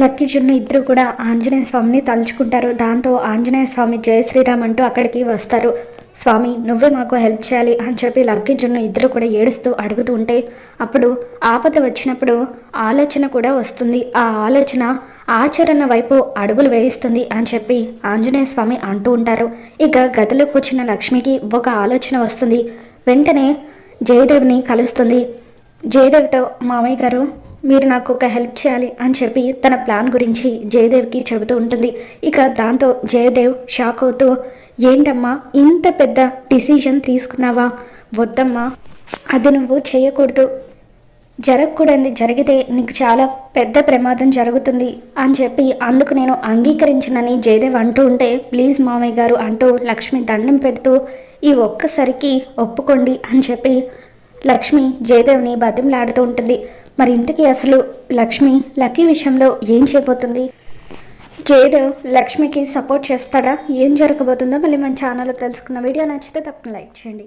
Lucky జున్ను ఇద్దరు కూడా ఆంజనేయ స్వామిని తలుచుకుంటారు. దాంతో ఆంజనేయ స్వామి జయ శ్రీరామ్ అంటూ అక్కడికి వస్తారు. స్వామి నువ్వే మాకు హెల్ప్ చేయాలి అని చెప్పి లక్కీ జున్ను ఇద్దరు కూడా ఏడుస్తూ అడుగుతూ ఉంటే అప్పుడు ఆపద వచ్చినప్పుడు ఆలోచన కూడా వస్తుంది. ఆ ఆలోచన ఆచరణ వైపు అడుగులు వేయిస్తుంది అని చెప్పి ఆంజనేయ స్వామి అంటూ ఉంటారు. ఇక గదిలో కూర్చున్న లక్ష్మికి ఒక ఆలోచన వస్తుంది. వెంటనే జయదేవ్ని కలుస్తుంది. జయదేవ్తో మామయ్య గారు మీరు నాకు ఒక హెల్ప్ చేయాలి అని చెప్పి తన ప్లాన్ గురించి జయదేవ్కి చెబుతూ ఉంటుంది. ఇక దాంతో జయదేవ్ షాక్ అవుతూ ఏంటమ్మా ఇంత పెద్ద డిసిజన్ తీసుకున్నావా? వద్దమ్మా అది నువ్వు చేయకూడదు. జరగకూడదు జరిగితే నీకు చాలా పెద్ద ప్రమాదం జరుగుతుంది అని చెప్పి అందుకు నేను అంగీకరించనని జయదేవ్ అంటూ ఉంటే ప్లీజ్ మామయ్య గారు అంటూ లక్ష్మి దండం పెడుతూ ఈ ఒక్కసారికి ఒప్పుకోండి అని చెప్పి లక్ష్మి జయదేవ్ని బతిమలాడుతూ ఉంటుంది. మరి ఇంతకీ అసలు లక్ష్మి లక్కీ విషయంలో ఏం చేయబోతుంది? జయదేవ్ లక్ష్మికి సపోర్ట్ చేస్తాడా? ఏం జరగబోతుందో మళ్ళీ మన ఛానల్లో తెలుసుకున్న వీడియో నచ్చితే తప్పకుండా లైక్ చేయండి.